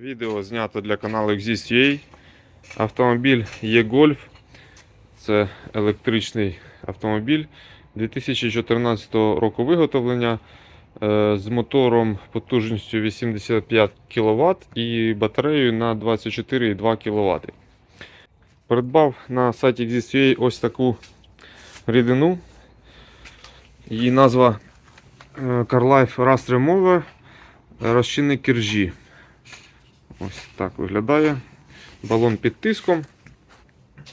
Відео знято для каналу Exist.ua. Автомобіль E-Golf. Це електричний автомобіль 2014 року виготовлення е, з мотором потужністю 85 кВт і батареєю на 24,2 кВт. Придбав на сайті Exist.ua ось таку рідину. Її назва е, CarLife Rust Remover розчинник кіржі. Ось так виглядає. Балон під тиском.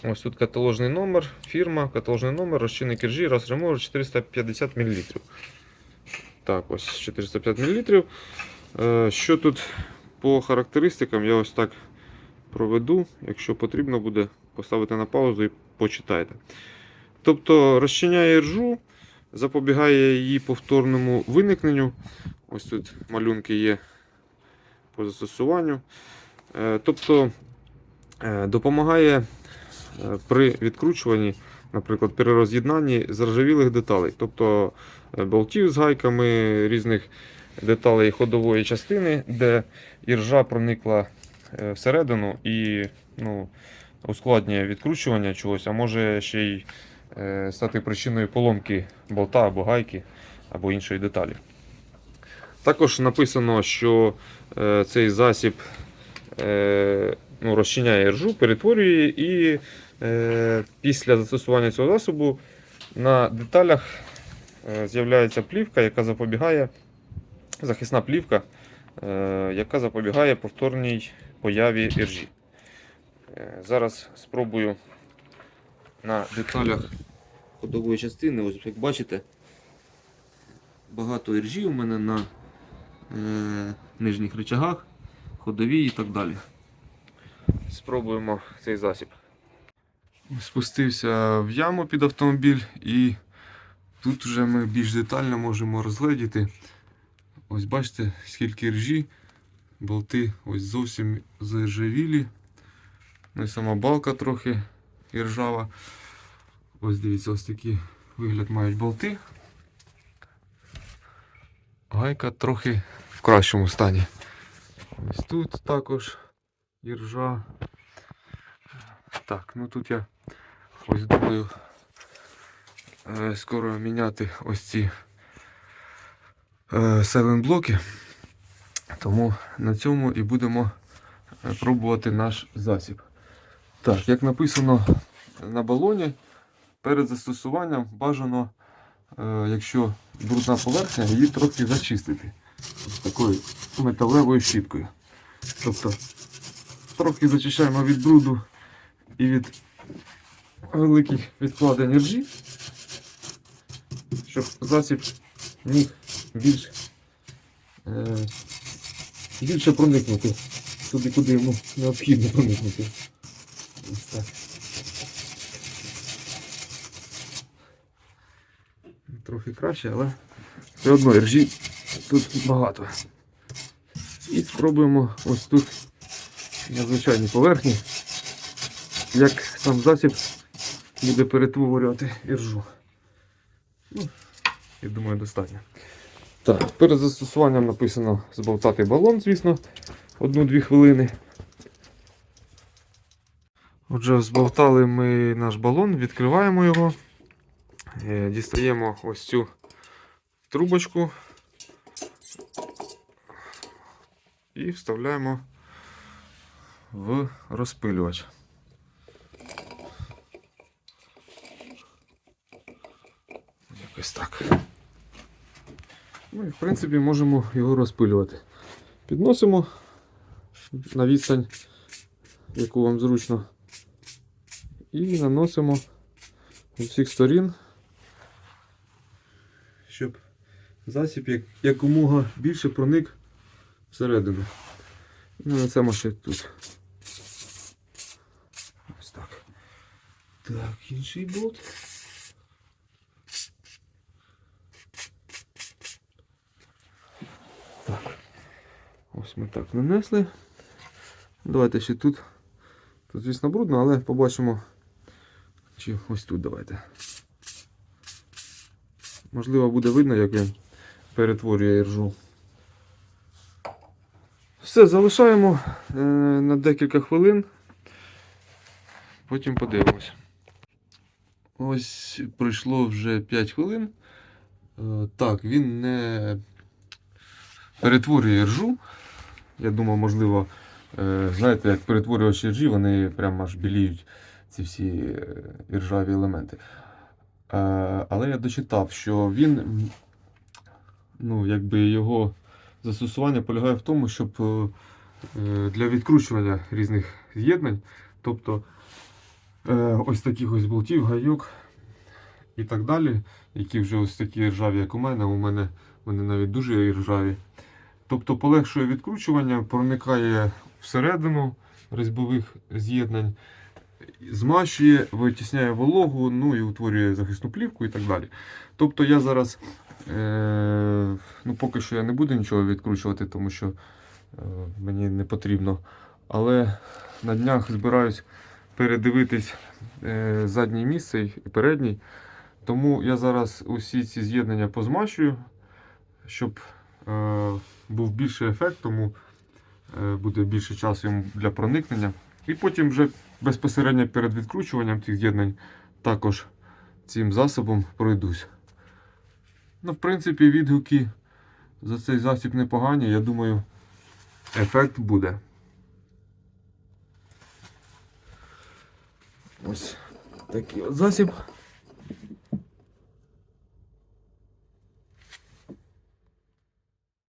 Ось тут каталожний номер, фірма, каталожний номер, розчинник кіржі, раз ремовер 450 мл. Так, ось 450 мл. Е, Що тут по характеристикам, я ось так проведу. Якщо потрібно буде, поставити на паузу і почитайте. Тобто розчиняє ржу, запобігає її повторному виникненню. Ось тут малюнки є по застосуванню. Е, Тобто е, допомагає е, при відкручуванні, наприклад, при роз'єднанні заржавілих деталей, тобто болтів з гайками, різних деталей ходової частини, де іржа проникла всередину і ну, ускладнює відкручування чогось, а може ще й стати причиною поломки болта або гайки або іншої деталі. Також написано, що е, цей засіб е, ну, розчиняє ржу, перетворює і е, після застосування цього засобу на деталях е, з'являється плівка, яка запобігає, захисна плівка, е, яка запобігає повторній появі іржі. Е, зараз спробую на деталях ходової частини, ось як бачите, багато іржі у мене на е, нижніх рычагах, ходові і так далі. Спробуємо цей засіб. Спустився в яму під автомобіль і тут вже ми більш детально можемо розгледіти. Ось бачите, скільки ржі, болти ось зовсім заржавілі. Ну і сама балка трохи іржава. Ось дивіться, ось такий вигляд мають болти. Гайка трохи в кращому стані. Ось тут також іржа. Так, ну тут я ось думаю е, скоро міняти ось ці е, селен-блоки. Тому на цьому і будемо е, пробувати наш засіб. Так, як написано на балоні, перед застосуванням бажано, якщо брудна поверхня, її трохи зачистити такою металевою щіткою. Тобто трохи зачищаємо від бруду і від великих відкладень ржі, щоб засіб міг більш, е, більше проникнути туди, куди йому необхідно проникнути. Ось так. Трохи краще, але все одно іржі тут багато. І спробуємо ось тут на звичайній поверхні, як сам засіб буде перетворювати іржу. Ну, я думаю, достатньо. Так, перед застосуванням написано зболтати балон, звісно, одну-дві хвилини. Отже, зболтали ми наш балон, відкриваємо його, дістаємо ось цю трубочку і вставляємо в розпилювач. Якось так. Ну і в принципі можемо його розпилювати. Підносимо на відстань, яку вам зручно, і наносимо з усіх сторін, щоб засіб як, якомога більше проник всередину. І нанесемо ще тут. Ось так. Так, інший болт. Ось ми так нанесли. Давайте ще тут. Тут, звісно, брудно, але побачимо. Чи ось тут давайте. Можливо, буде видно, як він перетворює іржу. Все. Залишаємо е, на декілька хвилин. Потім подивимось. Ось пройшло вже 5 хвилин. Е, Так, він не перетворює ржу. Я думав, можливо, е, знаєте, як перетворювачі ржі, вони прямо аж біліють ці всі іржаві елементи. Е, Але я дочитав, що він, ну, якби його застосування полягає в тому, щоб е, для відкручування різних з'єднань, тобто е, ось таких ось болтів, гайок і так далі, які вже ось такі ржаві, як у мене, у мене вони навіть дуже ржаві. Тобто полегшує відкручування, проникає всередину різьбових з'єднань, змащує, витісняє вологу, ну і утворює захисну плівку і так далі. Тобто я зараз, е, ну поки що я не буду нічого відкручувати, тому що е, мені не потрібно. Але на днях збираюсь передивитись е, заднє місце і передній. Тому я зараз усі ці з'єднання позмащую, щоб е, був більший ефект, тому е, буде більше часу для проникнення. І потім вже безпосередньо перед відкручуванням цих з'єднань також цим засобом пройдусь. Ну, в принципі, відгуки за цей засіб непогані. Я думаю, ефект буде. Ось такий от засіб.